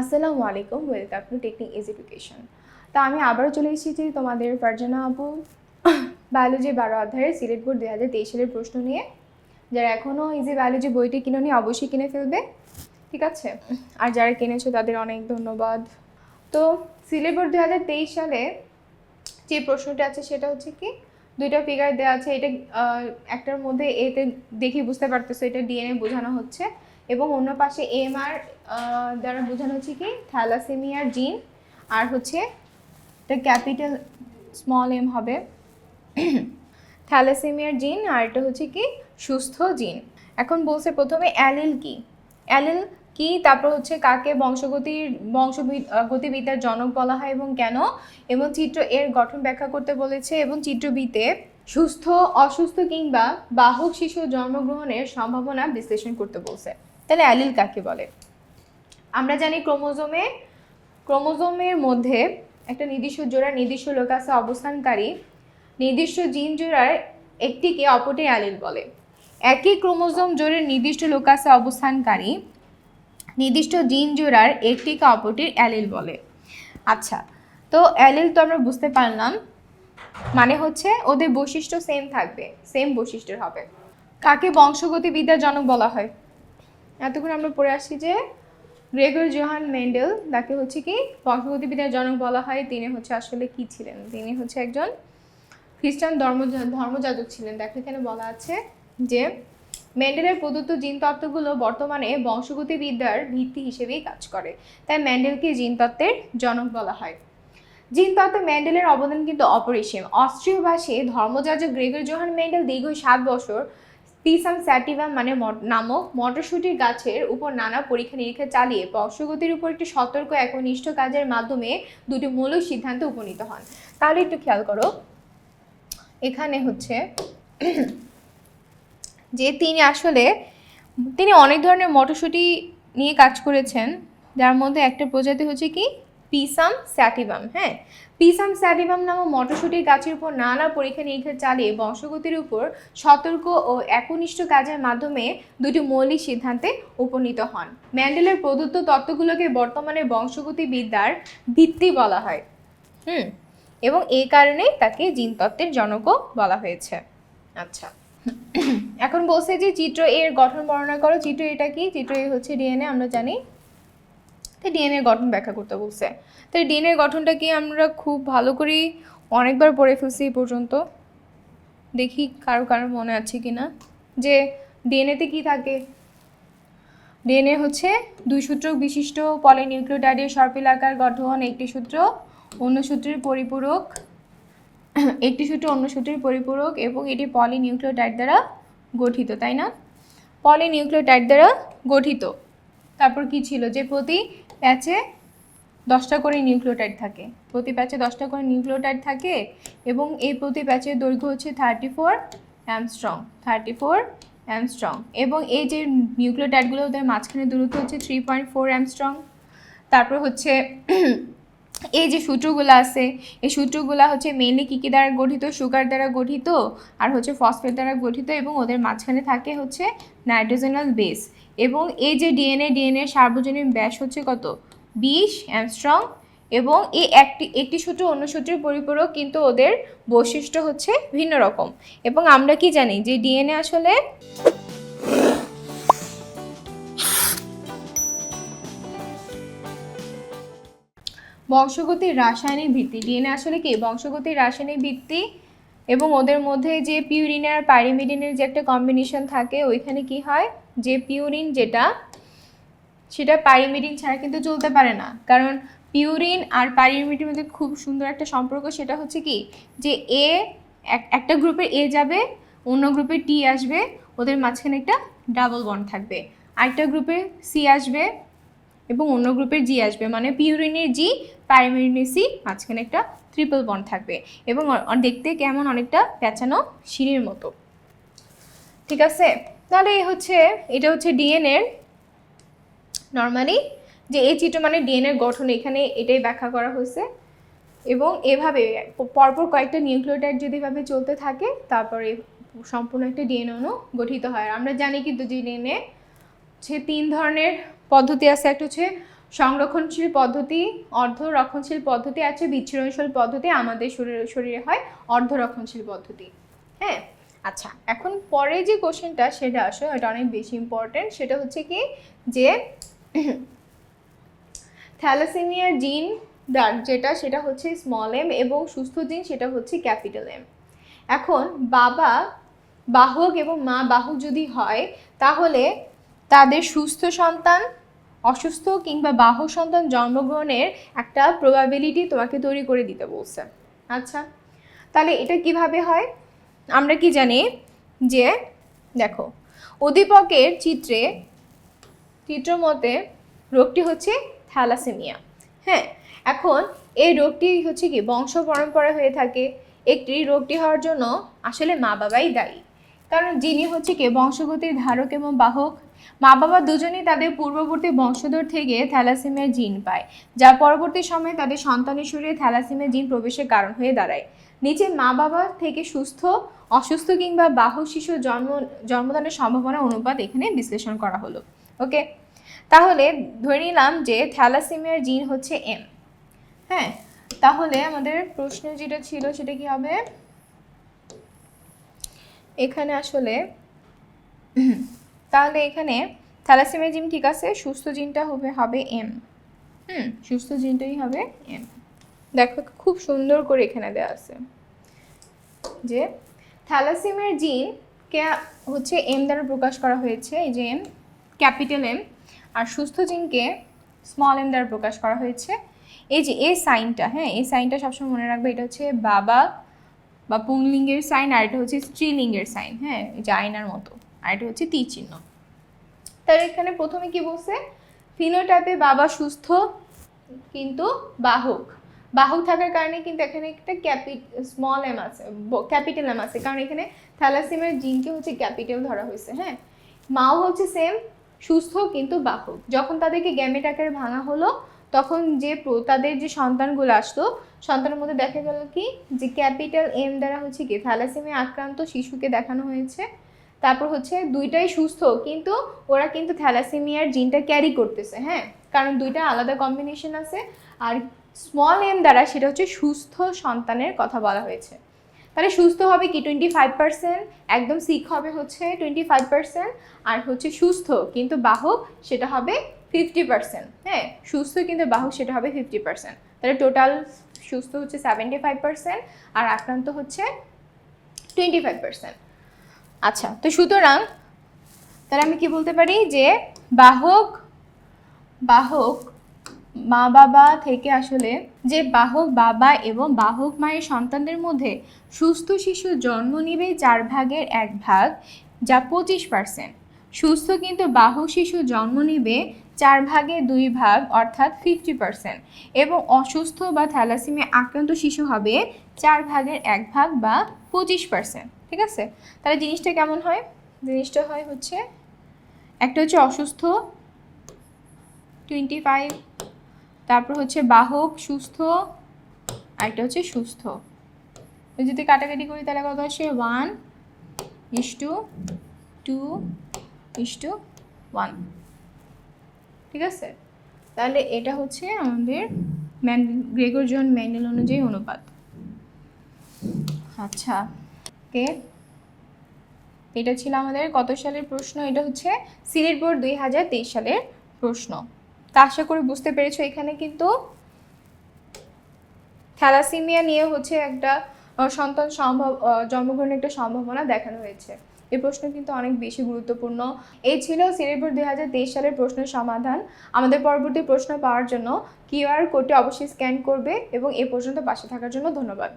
আসসালামু আলাইকুম, welcome to technique is education তা আমি আবারও চলে এসেছি তোমাদের ফারজানা আপু, বায়োলজি বারো অধ্যায়ের সিলেট বোর্ড দুই হাজার তেইশ সালের প্রশ্ন নিয়ে। যারা এখনও ইজি বায়োলজি বইটি কিনে নিয়ে অবশ্যই কিনে ফেলবে। ঠিক আছে? আর যারা কিনেছো, তাদের অনেক ধন্যবাদ। তো সিলেট বোর্ড দুই হাজার তেইশ সালে যে প্রশ্নটা আছে, সেটা হচ্ছে কি, দুইটা ফিগার দেওয়া আছে। এটা একটার মধ্যে এতে দেখি বুঝতে পারতেছো, এটা ডিএনএ বোঝানো হচ্ছে। এবং অন্য পাশে এমআর দ্বারা বোঝানো হচ্ছে কি? থ্যালাসেমিয়ার জিন, আর হচ্ছে এটা ক্যাপিটাল, স্মল এম হবে। থ্যালাসেমিয়ার জিন, আর এটা হচ্ছে কি? সুস্থ জিন। এখন বলছে প্রথমে অ্যালিল কি? অ্যালিল কি? তারপর হচ্ছে কাকে বংশগতির বংশ গতিবিদ্যার জনক বলা হয় এবং কেন? এবং চিত্র এর গঠন ব্যাখ্যা করতে বলেছে এবং চিত্রবিতে সুস্থ, অসুস্থ কিংবা বাহক শিশু জন্মগ্রহণের সম্ভাবনা বিশ্লেষণ করতে বলছে। তাহলে অ্যালিল কাকে বলে? আমরা জানি ক্রোমোজোমে, ক্রোমোজোমের মধ্যে একটা নির্দিষ্ট জোড়া, নির্দিষ্ট লোকাসে অবস্থানকারী। নির্দিষ্ট জিন জোড়ার একটিকে অপরটি অ্যালিল বলে। একই ক্রোমোজোম জোড়ের নির্দিষ্ট লোকাসে অবস্থানকারী। নির্দিষ্ট জিন জোড়ার একটিকে অপরটির অ্যালিল বলে। আচ্ছা তো অ্যালিল তো আমরা বুঝতে পারলাম মানে হচ্ছে ওদের বৈশিষ্ট্য সেম থাকবে সেম বৈশিষ্ট্যের হবে। কাকে বংশগতিবিদ্যার জনক বলা হয়? এতক্ষণ আমরা পড়ে আসছি যে গ্রেগর জোহান মেন্ডেল, তাকে হচ্ছে কি বংশগতিবিদ্যার জনক বলা হয়। তিনি হচ্ছে আসলে কি ছিলেন? তিনি হচ্ছে একজন খ্রিস্টান ধর্ম, ধর্মযাজক ছিলেন। দেখো এখানে বলা আছে যে মেন্ডেলের প্রদত্ত জিন তত্ত্বগুলো বর্তমানে বংশগতিবিদ্যার ভিত্তি হিসেবেই কাজ করে। তাই ম্যান্ডেলকে জিন তত্ত্বের জনক বলা হয়। জিন তত্ত্বে মেন্ডেলের অবদান কিন্তু অপরিসীম। অস্ট্রীয় ভাষে ধর্মযাজক গ্রেগর জোহান মেন্ডেল দীর্ঘ সাত বছর পিসাম স্যাটিভাম মানে নামক মটরশুটির গাছের উপর নানা পরীক্ষা নিরীক্ষা চালিয়ে বংশগতির উপর একটি সতর্ক একনিষ্ঠ কাজের মাধ্যমে দুটি মূল সিদ্ধান্তে উপনীত হন। তাহলে একটু খেয়াল করো। এখানে হচ্ছে যে তিনি আসলে, তিনি অনেক ধরনের মটরশুঁটি নিয়ে কাজ করেছেন, যার মধ্যে একটা প্রজাতি হচ্ছে কি? পিসাম স্যাটিভাম হ্যাঁ? পিসাম স্যাটিভাম নামক মটরশুঁটির গাছের উপর নানা পরীক্ষা নিরীক্ষা চালিয়ে বংশগতির উপর সতর্ক ও একনিষ্ঠ কাজের মাধ্যমে দুটি মৌলিক সিদ্ধান্তে উপনীত হন। ম্যান্ডেলের প্রদত্ত তত্ত্বগুলোকে বর্তমানে বংশগতি বিদ্যার ভিত্তি বলা হয়। হুম, এবং এই কারণে তাকে জিনতত্ত্বের জনকও বলা হয়েছে। আচ্ছা এখন বলছে যে চিত্র এর গঠন বর্ণনা করো। চিত্র এটা কি? চিত্র এ হচ্ছে ডিএনএ আমরা জানি তো ডিএনএ গঠন ব্যাখ্যা করতে বলছে। তাই ডিএনএর গঠনটা কি আমরা খুব ভালো করেই অনেকবার পড়ে ফেলছি এই পর্যন্ত? দেখি কারও কারও মনে আছে কি না যে ডিএনএতে কি থাকে? ডিএনএ হচ্ছে দুই সূত্র বিশিষ্ট পলিনিউক্লিওটাইডের সর্পিলাকার গঠন, একটি সূত্র অন্য সূত্রের পরিপূরক, একটি সূত্র অন্য সূত্রের পরিপূরক, এবং এটি পলি পলিনিউক্লিওটাইড দ্বারা গঠিত, তাই না? পলি পলিনিউক্লিওটাইড দ্বারা গঠিত। তারপর কি ছিল? যে প্রতি প্যাচে দশটা করে নিউক্লিওটাইড থাকে। প্রতি প্যাচে দশটা করে নিউক্লিওটাইড থাকে এবং এই প্রতি প্যাচের দৈর্ঘ্য হচ্ছে thirty four angstrom thirty four angstrom এবং এই যে নিউক্লিওটাইডগুলো ওদের মাঝখানে দূরত্ব হচ্ছে থ্রি পয়েন্ট ফোর অ্যামস্ট্রং। তারপর হচ্ছে এই যে সূত্রগুলো আছে, এই সূত্রগুলো হচ্ছে মেনলি কী কী দ্বারা গঠিত? সুগার দ্বারা গঠিত আর হচ্ছে ফসফেট দ্বারা গঠিত এবং ওদের মাঝখানে থাকে হচ্ছে নাইট্রোজেনাল বেস এবং এই যে ডিএনএ ডিএনএ সার্বজনীন ব্যাস হচ্ছে কত? বিশ অ্যামস্ট্রং এবং এই একটি একটি সূত্র অন্য সূত্রের পরিপূরক কিন্তু ওদের বৈশিষ্ট্য হচ্ছে ভিন্ন রকম। এবং আমরা কি জানি যে ডিএনএ আসলে বংশগতির রাসায়নিক ভিত্তি। ডিএনএ আসলে কি? বংশগতির রাসায়নিক ভিত্তি এবং ওদের মধ্যে যে পিউরিন আর পাইরিমিডিনের যে একটা কম্বিনেশন থাকে, ওইখানে কি হয়? যে পিউরিন যেটা, সেটা পাইরিমিডিন ছাড়া কিন্তু চলতে পারে না। কারণ পিউরিন আর পাইরিমিডিনের মধ্যে খুব সুন্দর একটা সম্পর্ক, সেটা হচ্ছে কি? যে এ এক- একটা গ্রুপের এ যাবে, অন্য গ্রুপে টি আসবে, ওদের মাঝখানে একটা ডাবল বন্ড থাকবে। আরেকটা গ্রুপে সি আসবে এবং অন্য গ্রুপের জি আসবে। মানে পিউরিনের জি পাইরিমিডিনের সি মাঝখানে একটা ট্রিপল বন্ড থাকবে। এবং দেখতে কেমন অনেকটা পেঁচানো সিঁড়ির মতো। ঠিক আছে? তাহলে এই হচ্ছে, এটা হচ্ছে ডিএনএর নর্মালি যে এই চিত্র মানে ডিএনএর গঠন, এখানে এটাই ব্যাখ্যা করা হয়েছে। এবং এভাবে পরপর কয়েকটা নিউক্লিওটাইড যদি এভাবে চলতে থাকে, তারপরে সম্পূর্ণ একটা ডিএনএ অণু গঠিত হয়। আমরা জানি কিন্তু ডিএনএ হচ্ছে তিন ধরনের পদ্ধতি আছে। একটা হচ্ছে সংরক্ষণশীল পদ্ধতি অর্ধ রক্ষণশীল পদ্ধতি আছে বিচ্ছুরণশীল পদ্ধতি আমাদের শরীরে শরীরে হয় অর্ধ রক্ষণশীল পদ্ধতি। হ্যাঁ? আচ্ছা এখন পরে যে কোশ্চেনটা সেটা আসো, এটা অনেক বেশি ইম্পর্টেন্ট সেটা হচ্ছে কি যে থ্যালাসেমিয়ার জিন যেটা, সেটা হচ্ছে স্মল এম এবং সুস্থ জিন সেটা হচ্ছে ক্যাপিটাল এম এখন বাবা বাহক এবং মা বাহক যদি হয়, তাহলে তাদের সুস্থ সন্তান, অসুস্থ কিংবা বাহক সন্তান জন্মগ্রহণের একটা প্রবাবিলিটি তোমাকে তৈরি করে দিতে বলছে। আচ্ছা তাহলে এটা কীভাবে হয়? আমরা কি জানি যে, দেখো, উদ্দীপকের চিত্রে, চিত্র মতে রোগটি হচ্ছে থ্যালাসেমিয়া। হ্যাঁ এখন এই রোগটি হচ্ছে কি, বংশ পরম্পরা হয়ে থাকে। একটি রোগটি হওয়ার জন্য আসলে মা বাবাই দায়ী। কারণ যিনি হচ্ছে কি, বংশগতির ধারক এবং বাহক, মা বাবা দুজনেই তাদের পূর্ববর্তী বংশধর থেকে থ্যালাসেমিয়ার জিন পায়। যা পরবর্তী সময়ে তাদের সন্তানের শরীরে থ্যালাসেমিয়া জিন প্রবেশের কারণ হয়ে দাঁড়ায়। নিচে মা বাবা থেকে সুস্থ, অসুস্থ কিংবা বাহু শিশুর জন্ম, জন্মদানের সম্ভাবনা অনুপাত এখানে বিশ্লেষণ করা হলো। ওকে তাহলে ধরে নিলাম যে থ্যালাসেমিয়ার জিন হচ্ছে এম হ্যাঁ? তাহলে আমাদের প্রশ্ন যেটা ছিল সেটা কি হবে? এখানে আসলে, তাহলে এখানে থ্যালাসেমিয়া জিন ঠিক আছে, সুস্থ জিনটা হবে হবে এম হুম, সুস্থ জিনটাই হবে এম দেখো খুব সুন্দর করে এখানে দেওয়া আছে যে থ্যালাসেমিয়ার জিনকে হচ্ছে এম দ্বারা প্রকাশ করা হয়েছে, এই যে এম ক্যাপিটাল এম আর সুস্থ জিনকে স্মল এম দ্বারা প্রকাশ করা হয়েছে। এই যে এ সাইনটা হ্যাঁ এই সাইনটা সবসময় মনে রাখবে, এটা হচ্ছে বাবা বা পুংলিঙ্গের সাইন, আর এটা হচ্ছে স্ত্রীলিঙ্গের সাইন হ্যাঁ এই যে আয়নার মতো, আর এটা হচ্ছে তি চিহ্ন। তার এখানে প্রথমে কি বলছে? ফিনোটাইপে বাবা সুস্থ, কিন্তু বাহক। বাহক থাকার কারণে কিন্তু এখানে একটা ক্যাপি স্মল এম আছে ক্যাপিটাল এম আছে। কারণ এখানে থ্যালাসেমের জিনকে হচ্ছে ক্যাপিটাল ধরা হয়েছে হ্যাঁ? মাও হচ্ছে সেম সুস্থ কিন্তু বাহক যখন তাদেরকে গ্যামেট আকারে ভাঙা হলো, তখন যে তাদের যে সন্তানগুলো আসতো সন্তানের মধ্যে দেখা গেল কি? যে ক্যাপিটাল এম দ্বারা হচ্ছে কি? থ্যালাসেমিয়া আক্রান্ত শিশুকে দেখানো হয়েছে। তারপর হচ্ছে দুইটাই সুস্থ, কিন্তু ওরা কিন্তু থ্যালাসেমিয়ার জিনটা ক্যারি করতেছে হ্যাঁ? কারণ দুইটা আলাদা কম্বিনেশন আছে। আর স্মল এম দ্বারা সেটা হচ্ছে সুস্থ সন্তানের কথা বলা হয়েছে। তাহলে সুস্থ হবে কি? টোয়েন্টি ফাইভ পার্সেন্ট একদম সিক হবে হচ্ছে টোয়েন্টি ফাইভ পার্সেন্ট আর হচ্ছে সুস্থ কিন্তু বাহক সেটা হবে ফিফটি পার্সেন্ট হ্যাঁ সুস্থ কিন্তু বাহক সেটা হবে ফিফটি পার্সেন্ট তাহলে টোটাল সুস্থ হচ্ছে সেভেন্টি ফাইভ পার্সেন্ট আর আক্রান্ত হচ্ছে টোয়েন্টি ফাইভ পার্সেন্ট আচ্ছা তো সুতরাং তাহলে আমি কি বলতে পারি? যে বাহক বাহক মা বাবা থেকে আসলে যে বাহক বাবা এবং বাহক মায়ের সন্তানদের মধ্যে সুস্থ শিশু জন্ম নিবে চার ভাগের এক ভাগ, যা পঁচিশ পার্সেন্ট সুস্থ কিন্তু বাহক শিশু জন্ম নিবে চার ভাগে দুই ভাগ, অর্থাৎ ফিফটি পার্সেন্ট এবং অসুস্থ বা থ্যালাসিমে আক্রান্ত শিশু হবে চার ভাগের এক ভাগ বা পঁচিশ পার্সেন্ট ঠিক আছে? তাহলে জিনিসটা কেমন হয়? জিনিসটা হয় হচ্ছে, একটা হচ্ছে অসুস্থ টোয়েন্টি ফাইভ তারপর হচ্ছে বাহক, সুস্থ আর একটা হচ্ছে সুস্থ। যদি কাটাকাটি করি তাহলে কত আসে? One is two two is two one ঠিক আছে? তাহলে এটা হচ্ছে আমাদের ম্যান গ্রেগর জন ম্যান্ডেল অনুযায়ী অনুপাত। আচ্ছা ওকে। এটা ছিল আমাদের কত সালের প্রশ্ন? এটা হচ্ছে সিলেট বোর্ড দুই হাজার তেইশ সালের প্রশ্ন। তা আশা করি বুঝতে পেরেছ। এখানে কিন্তু থ্যালাসিমিয়া নিয়ে হচ্ছে একটা সন্তান সম্ভব জন্মগ্রহণের একটা সম্ভাবনা দেখানো হয়েছে। এই প্রশ্ন কিন্তু অনেক বেশি গুরুত্বপূর্ণ। এই ছিল বোর্ড দুই হাজার তেইশ সালের প্রশ্নের সমাধান। আমাদের পরবর্তী প্রশ্ন পাওয়ার জন্য কিউআর কোডটি অবশ্যই স্ক্যান করবে এবং এ পর্যন্ত পাশে থাকার জন্য ধন্যবাদ।